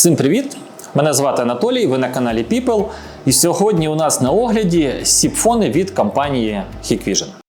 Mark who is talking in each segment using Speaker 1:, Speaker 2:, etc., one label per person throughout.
Speaker 1: Всім привіт! Мене звати Анатолій, ви на каналі People. І сьогодні у нас на огляді сіпфони від компанії Hikvision.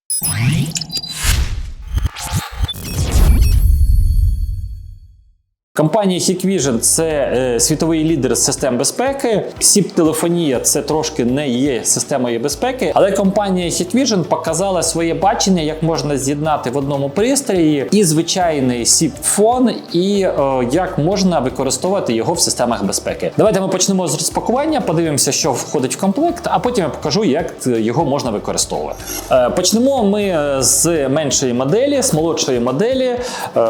Speaker 1: Компанія Hikvision – це е, світовий лідер систем безпеки. Сіп-телефонія це трошки не є системою безпеки, але компанія Hikvision показала своє бачення, як можна з'єднати в одному пристрої і звичайний сіп-фон, і е, як можна використовувати його в системах безпеки. Давайте ми почнемо з розпакування, подивимося, що входить в комплект, а потім я покажу, як його можна використовувати. Е, почнемо ми е, з меншої моделі, з молодшої моделі. Е,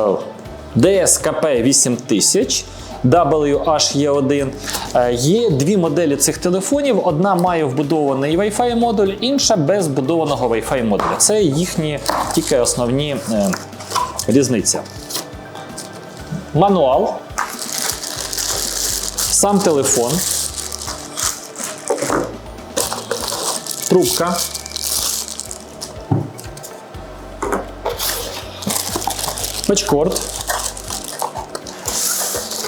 Speaker 1: DSKP 8000. WHE1. Е, Є дві моделі цих телефонів. Одна має вбудований Wi-Fi модуль, інша без вбудованого Wi-Fi модуля. Це їхні тільки основні е, різниці. Мануал. Сам телефон. Трубка. Печкорд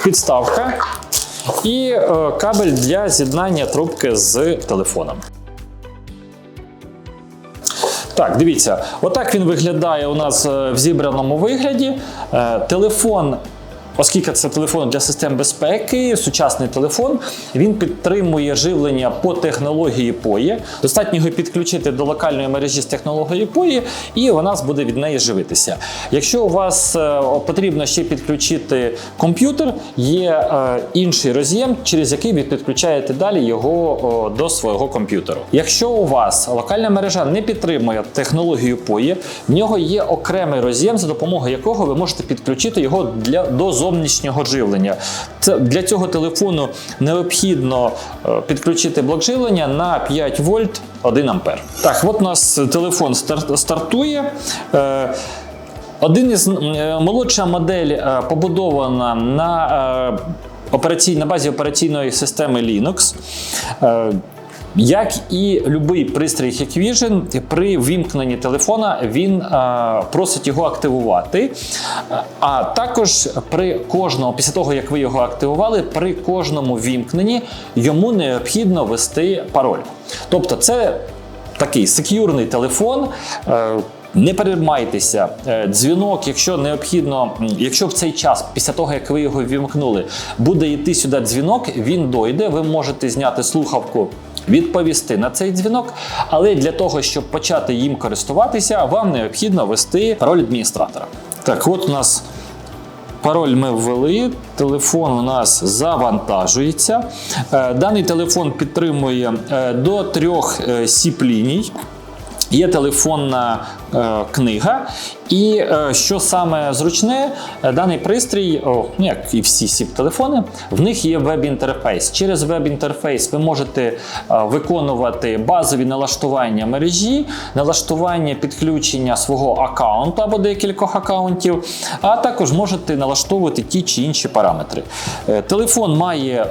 Speaker 1: підставка і е, кабель для з'єднання трубки з телефоном. Так, дивіться, отак він виглядає у нас е, в зібраному вигляді. Е, Телефон. Оскільки це телефон для систем безпеки, сучасний телефон, він підтримує живлення по технології POE. Достатньо його підключити до локальної мережі з технологією POE, і вона буде від неї живитися. Якщо у вас е, потрібно ще підключити комп'ютер, є е, інший роз'єм, через який ви підключаєте далі його до свого комп'ютеру. Якщо у вас локальна мережа не підтримує технологію POE, в нього є окремий роз'єм, за допомогою якого ви можете підключити його для до зовнішнього живлення. Для цього телефону необхідно е, підключити блок живлення на 5 вольт 1 ампер. Так, от у нас телефон стар- стартує. Е, Один із е, молодша модель побудована на операцій, на базі операційної системи Linux. Як і будь-який пристрій Hikvision, при вімкненні телефона він е, просить його активувати. А також при кожному, після того як ви його активували, при кожному вімкненні йому необхідно ввести пароль. Тобто, це такий сек'юрний телефон. е, Не переймайтеся, Е, дзвінок, якщо необхідно, якщо в цей час, після того як ви його вімкнули, буде йти сюди дзвінок, він дойде. Ви можете зняти слухавку, відповісти на цей дзвінок. Але для того, щоб почати їм користуватися, вам необхідно ввести пароль адміністратора. Так, от у нас Пароль ми ввели, телефон у нас завантажується. Е, Даний телефон підтримує е, до трьох е, сіп-ліній. Є телефонна е, книга, і е, що саме зручне, е, даний пристрій, о, ну, як і всі сіп-телефони, в них є веб-інтерфейс. Через веб-інтерфейс ви можете виконувати базові налаштування мережі, налаштування підключення свого аккаунту або декількох аккаунтів, а також можете налаштовувати ті чи інші параметри. Телефон має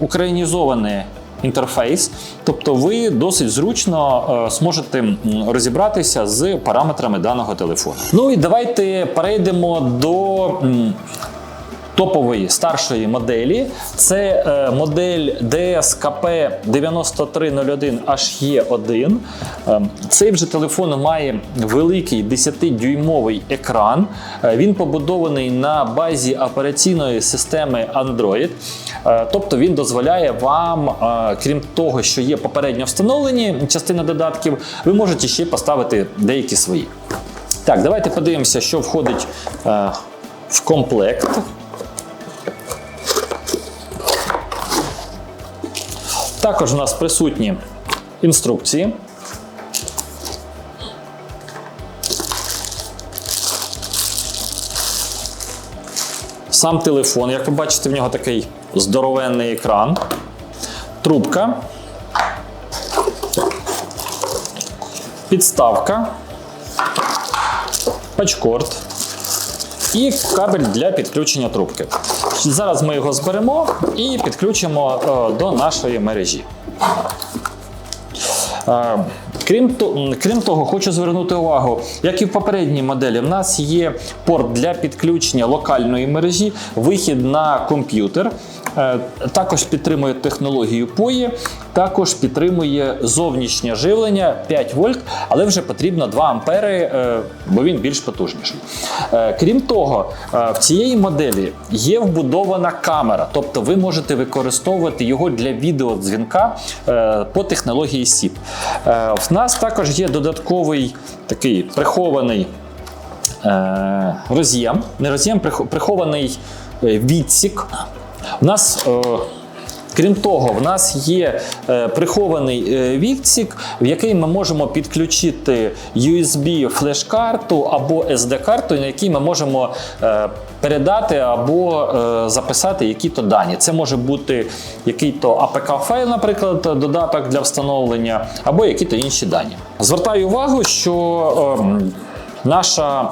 Speaker 1: українізоване інтерфейс, тобто ви досить зручно е, зможете розібратися з параметрами даного телефону. Ну і давайте перейдемо до. Топової старшої моделі це е, модель DSKP 9301 HE1. Е, цей вже телефон має великий 10-дюймовий екран. Е, він побудований на базі операційної системи Android. Е, тобто він дозволяє вам, е, крім того, що є попередньо встановлені частини додатків, ви можете ще поставити деякі свої. Так, давайте подивимося, що входить е, в комплект. Також у нас присутні інструкції. Сам телефон, як ви бачите, в нього такий здоровенний екран, трубка, підставка, пачкорд і кабель для підключення трубки. Зараз ми його зберемо і підключимо е, до нашої мережі. Е, Крім, то- крім того, хочу звернути увагу, як і в попередній моделі, в нас є порт для підключення локальної мережі, вихід на комп'ютер. Е, Також підтримує технологію POE, також підтримує зовнішнє живлення 5 вольт, але вже потрібно 2 ампери, е, бо він більш потужніший. Е, Крім того, в цієї моделі є вбудована камера, тобто ви можете використовувати його для відеодзвінка по технології SIP. В нас також є додатковий такий прихований роз'єм, не роз'єм, прихований відсік. У нас, е, крім того, в нас є е, прихований е, відсік, в який ми можемо підключити USB флеш-карту або SD-карту, на якій ми можемо передати або записати які-то дані. Це може бути який-то APK-файл, наприклад, додаток для встановлення, або які-то інші дані. Звертаю увагу, що ем, наша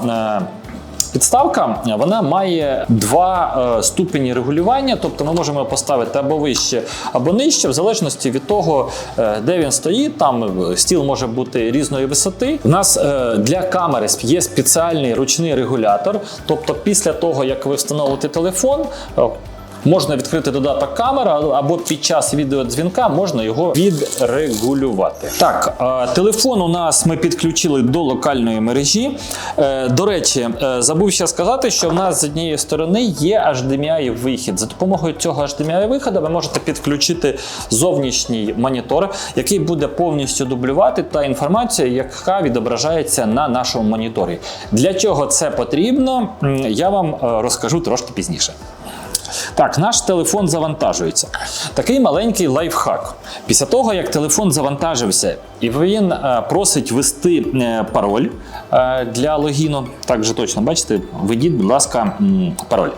Speaker 1: підставка вона має два е, ступені регулювання, тобто ми можемо поставити або вище, або нижче, в залежності від того, е, де він стоїть. Там стіл може бути різної висоти. У нас е, для камери є спеціальний ручний регулятор. Тобто, після того, як ви встановите телефон. Можна відкрити додаток камера, або під час відеодзвінка можна його відрегулювати. Так, телефон у нас ми підключили до локальної мережі. Е, До речі, е, забув ще сказати, що в нас з однієї сторони є HDMI вихід. За допомогою цього HDMI виходу ви можете підключити зовнішній монітор, який буде повністю дублювати та інформацію, яка відображається на нашому моніторі. Для чого це потрібно, я вам е, розкажу трошки пізніше. Так, наш телефон завантажується. Такий маленький лайфхак. Після того, як телефон завантажився, і він е, просить ввести е, пароль е, для логіну, так же точно бачите, введіть, будь ласка, пароль.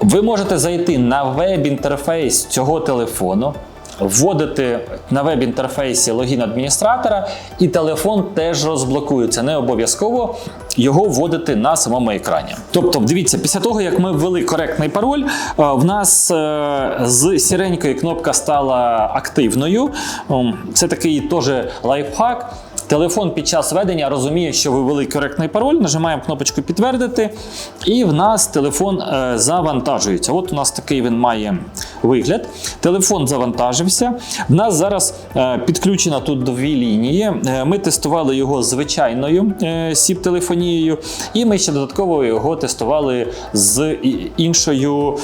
Speaker 1: Ви можете зайти на веб-інтерфейс цього телефону. Вводити на веб-інтерфейсі логін адміністратора, і телефон теж розблокується. Не обов'язково його вводити на самому екрані. Тобто, дивіться, після того, як ми ввели коректний пароль, е, в нас е, з сіренької кнопка стала активною. Ем, Це такий теж лайфхак. Телефон під час ведення розуміє, що ви ввели коректний пароль, нажимаємо кнопочку підтвердити, і в нас телефон е, завантажується. От у нас такий він має вигляд. Телефон завантажився. В нас зараз е, підключено тут дві лінії. Е, Ми тестували його звичайною SIP-телефонією, і ми ще додатково його тестували з іншою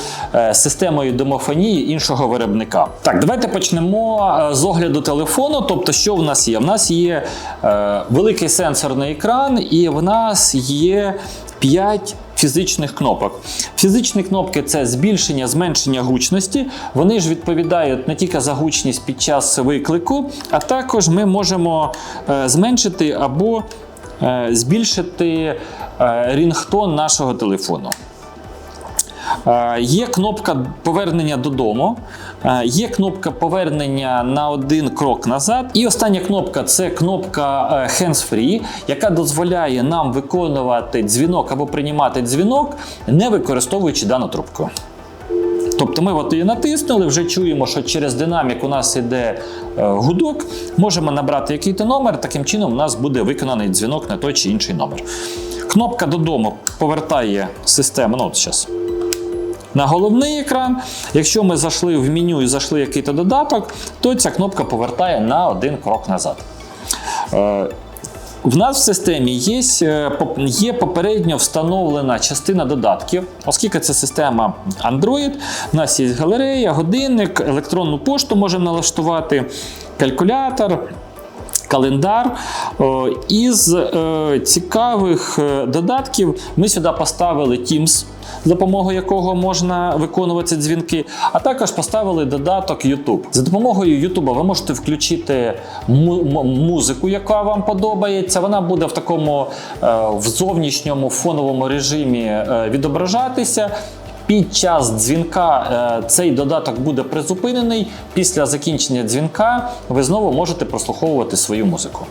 Speaker 1: системою домофонії іншого виробника. Так, давайте почнемо з огляду телефону. Тобто, що в нас є? В нас є великий сенсорний екран, і в нас є 5 фізичних кнопок. Фізичні кнопки це збільшення, зменшення гучності. Вони ж відповідають не тільки за гучність під час виклику, а також ми можемо е, зменшити або е, збільшити е, рінгтон нашого телефону. Е, Є кнопка повернення додому, е, є кнопка повернення на один крок назад. І остання кнопка це кнопка е, Hands Free, яка дозволяє нам виконувати дзвінок або приймати дзвінок, не використовуючи дану трубку. Тобто ми от її натиснули, вже чуємо, що через динамік у нас іде е, гудок, можемо набрати який-то номер, таким чином у нас буде виконаний дзвінок на той чи інший номер. Кнопка додому повертає систему. Ну, от зараз на головний екран. Якщо ми зайшли в меню і зайшли який-то додаток, то ця кнопка повертає на один крок назад. Е, В нас в системі є, е, є попередньо встановлена частина додатків, оскільки це система Android, в нас є галерея, годинник, електронну пошту можемо налаштувати, калькулятор. Календар із е, цікавих е, додатків ми сюди поставили Teams, за допомогою якого можна виконувати дзвінки, а також поставили додаток YouTube. За допомогою YouTube ви можете включити музику, яка вам подобається. Вона буде в такому е, в зовнішньому фоновому режимі відображатися. Під час дзвінка е, цей додаток буде призупинений. Після закінчення дзвінка ви знову можете прослуховувати свою музику.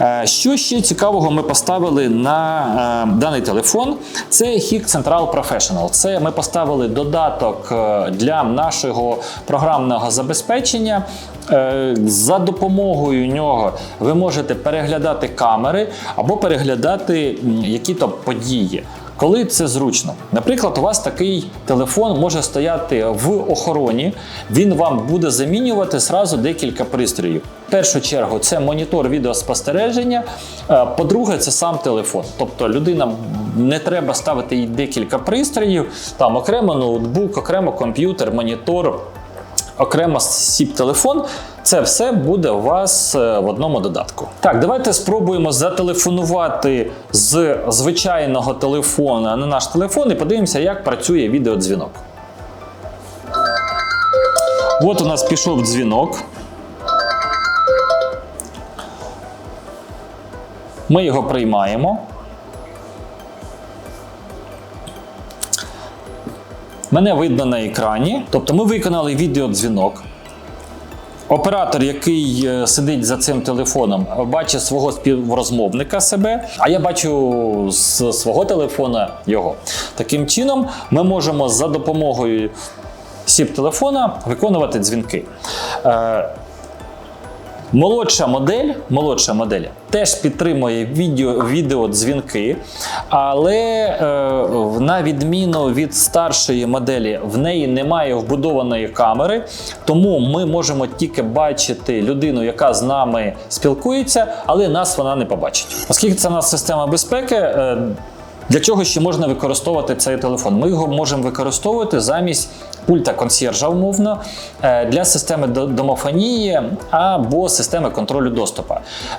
Speaker 1: Е, Що ще цікавого ми поставили на е, даний телефон? Це HIC Central Professional. Це ми поставили додаток е, для нашого програмного забезпечення. За допомогою нього ви можете переглядати камери або переглядати які-то події. Коли це зручно. Наприклад, у вас такий телефон може стояти в охороні, він вам буде замінювати зразу декілька пристроїв. В першу чергу це монітор відеоспостереження. Е, По-друге, це сам телефон. Тобто людина не треба ставити їй декілька пристроїв, там окремо ноутбук, окремо комп'ютер, монітор окремо сіп телефон. Це все буде у вас е, в одному додатку. Так, давайте спробуємо зателефонувати з звичайного телефона на наш телефон і подивимося, як працює відеодзвінок. От у нас пішов дзвінок. Ми його приймаємо. Мене видно на екрані. Тобто ми виконали відеодзвінок. Оператор, який е, сидить за цим телефоном, бачить свого співрозмовника себе, а я бачу з свого телефона його. Таким чином, ми можемо за допомогою сіп телефона виконувати дзвінки. Молодша модель, молодша модель теж підтримує відео, відеодзвінки, але е, на відміну від старшої моделі, в неї немає вбудованої камери, тому ми можемо тільки бачити людину, яка з нами спілкується, але нас вона не побачить. Оскільки це у нас система безпеки. Е, для чого ще можна використовувати цей телефон? Ми його можемо використовувати замість пульта консьєржа, умовно, е, для системи домофонії або системи контролю доступу.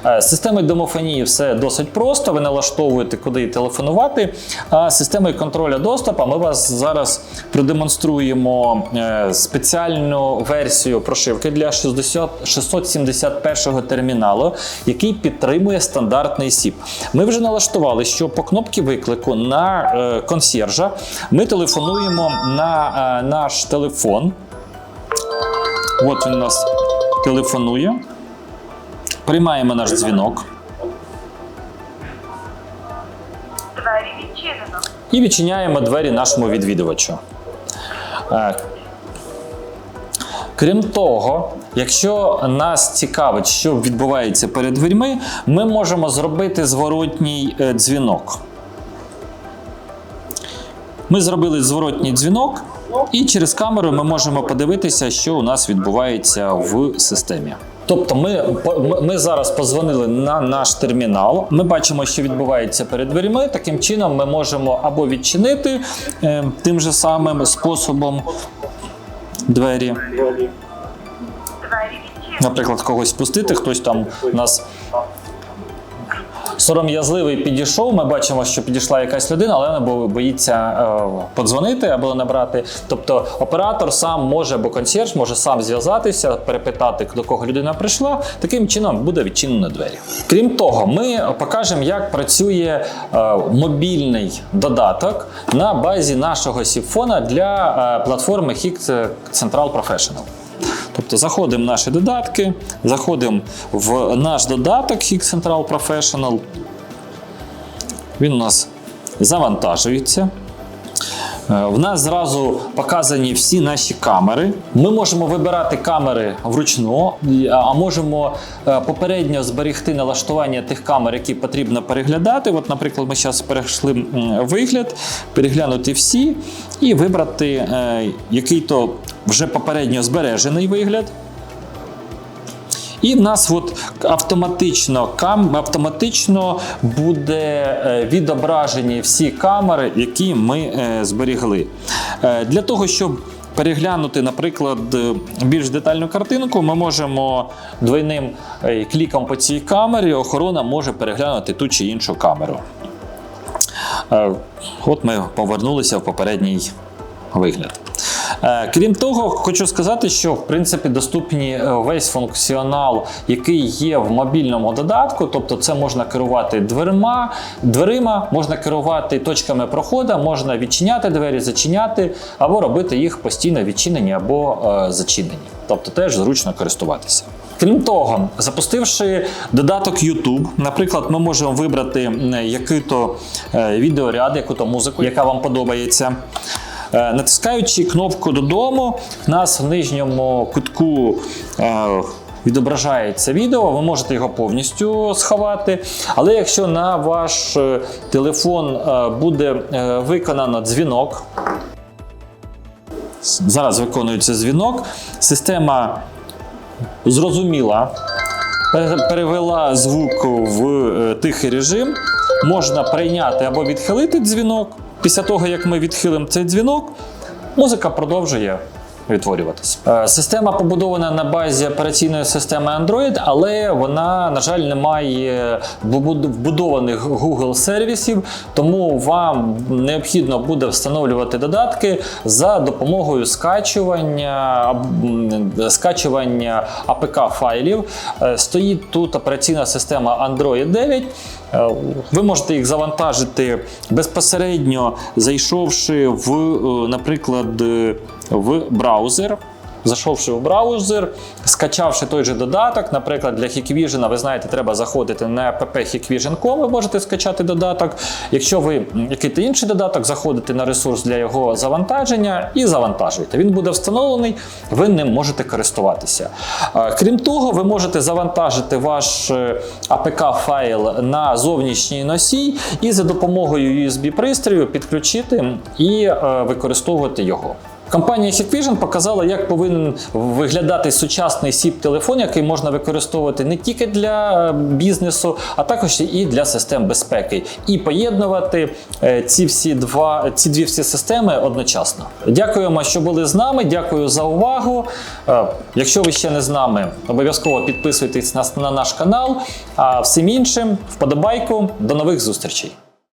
Speaker 1: Е, З системою домофонії все досить просто. Ви налаштовуєте, куди телефонувати. А системою контролю доступу ми вас зараз продемонструємо е, спеціальну версію прошивки для 60 671 терміналу, який підтримує стандартний SIP. Ми вже налаштували, що по кнопці виклику на е, консьєржа ми телефонуємо на е, наш телефон. От він у нас телефонує. Приймаємо наш дзвінок
Speaker 2: Двері відчинено.
Speaker 1: і відчиняємо двері нашому відвідувачу. Е, Крім того, якщо нас цікавить, що відбувається перед дверьми, ми можемо зробити зворотній дзвінок. Ми зробили зворотній дзвінок, і через камеру ми можемо подивитися, що у нас відбувається в системі. Тобто, ми, ми- зараз позвонили на наш термінал. Ми бачимо, що відбувається перед дверима. Таким чином, ми можемо або відчинити е, тим же самим способом Двері наприклад, когось пустити, хтось там нас сором'язливий підійшов. Ми бачимо, що підійшла якась людина, але вона боїться е, подзвонити або набрати. Тобто оператор сам може або консьєрж може сам зв'язатися, перепитати, до кого людина прийшла. Таким чином буде відчинено двері. Крім того, ми покажемо, як працює е, мобільний додаток на базі нашого сіфона для е, платформи HIC Central Professional. Тобто заходимо в наші додатки, заходимо в наш додаток HIC Central Professional. Він у нас завантажується. Е, В нас зразу показані всі наші камери. Ми можемо вибирати камери вручну, а можемо е, попередньо зберегти налаштування тих камер, які потрібно переглядати. От, наприклад, ми зараз перейшли вигляд, переглянути всі і вибрати е, який-то вже попередньо збережений вигляд. І в нас от автоматично кам автоматично буде е, відображені всі камери, які ми е, зберігли. Е, Для того, щоб переглянути, наприклад, більш детальну картинку, ми можемо двойним кліком по цій камері охорона може переглянути ту чи іншу камеру. От ми повернулися в попередній вигляд. Е, Крім того, хочу сказати, що в принципі доступні е, весь функціонал, який є в мобільному додатку, тобто це можна керувати дверима, дверима, можна керувати точками проходу, можна відчиняти двері, зачиняти, або робити їх постійно відчинені або е, зачинені. Тобто теж зручно користуватися. Крім того, запустивши додаток YouTube, наприклад, ми можемо вибрати який-то відеоряд, яку-то музику, яка вам подобається. Е, Натискаючи кнопку додому, в нас в нижньому кутку е, відображається відео, ви можете його повністю сховати. Але якщо на ваш е, телефон буде виконано дзвінок, зараз виконується дзвінок, система зрозуміла, перевела звук в тихий режим. Можна прийняти або відхилити дзвінок. Після того, як ми відхилимо цей дзвінок, музика продовжує відтворюватися. Е, Система побудована на базі операційної системи Android, але вона, на жаль, не має вбудованих Google сервісів, тому вам необхідно буде встановлювати додатки за допомогою скачування, скачування APK файлів. Е, Стоїть тут операційна система Android 9. Е, Ви можете їх завантажити безпосередньо, зайшовши в, е, наприклад, е, в браузер. Зайшовши в браузер, скачавши той же додаток, наприклад, для Hikvision, ви знаєте, треба заходити на pp.hikvision.com, ви можете скачати додаток. Якщо ви який-то інший додаток, заходите на ресурс для його завантаження і завантажуєте. Він буде встановлений, ви ним можете користуватися. Крім того, ви можете завантажити ваш е, APK-файл на зовнішній носій і за допомогою USB-пристрою підключити і е, використовувати його. Компанія Hikvision показала, як повинен виглядати сучасний SIP-телефон, який можна використовувати не тільки для е, бізнесу, а також і для систем безпеки, і поєднувати е, ці всі два ці дві всі системи одночасно. Дякуємо, що були з нами. Дякую за увагу. Е, Якщо ви ще не з нами, обов'язково підписуйтесь на наш канал. А всім іншим вподобайку. До нових зустрічей.